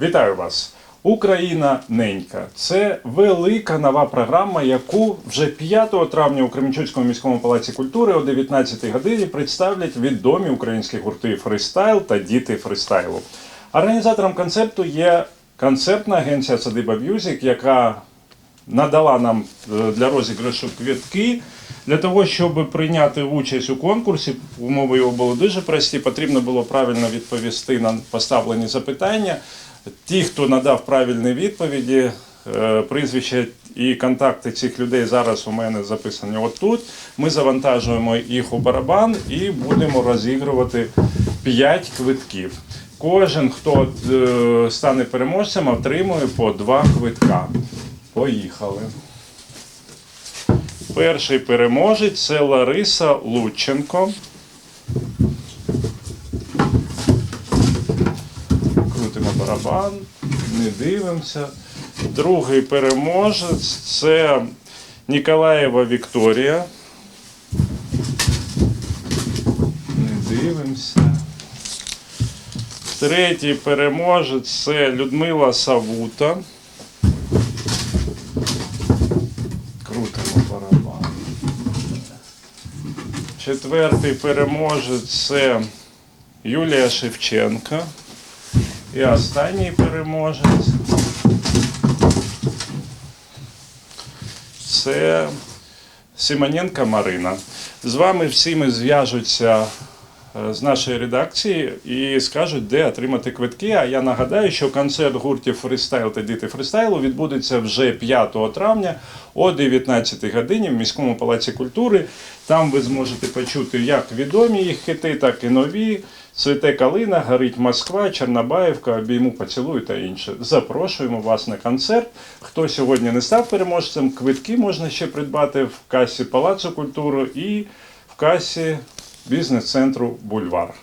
Вітаю вас! Україна ненька. Це велика нова програма, яку вже 5 травня у Кременчуцькому міському палаці культури о 19-й годині представлять відомі українські гурти фристайл та діти фристайлу. Організатором концерту є концертна агенція Садиба Мюзик, яка надала нам е, для розіграшу квитки. Для того, щоб прийняти участь у конкурсі, умови його були дуже прості. Потрібно було правильно відповісти на поставлені запитання. Ті, хто надав правильні відповіді, е, прізвища і контакти цих людей зараз у мене записані отут. Ми завантажуємо їх у барабан і будемо розігрувати 5 квитків. Кожен, хто е, стане переможцем, отримує по 2 квитка. Поїхали. Перший переможець це Лариса Лученко. Крутимо барабан, не дивимося. Другий переможець це Ніколаєва Вікторія. Не дивимося. Третій переможець це Людмила Савута. Крутимо барабан. Четвертий переможець це Юлія Шевченка. І останній переможець. Це Симоненка Марина. З вами всіми зв'яжуться з нашої редакції і скажуть, де отримати квитки. А я нагадаю, що концерт гуртів фристайл та діти фристайлу відбудеться вже 5 травня о 19 годині в міському палаці культури. Там ви зможете почути як відомі їх хити, так і нові. Цвіте калина, горить Москва, Чорнобаївка, обійму поцілую та інше. Запрошуємо вас на концерт. Хто сьогодні не став переможцем, квитки можна ще придбати в касі Палацу культури і в касі бізнес-центру Бульвар.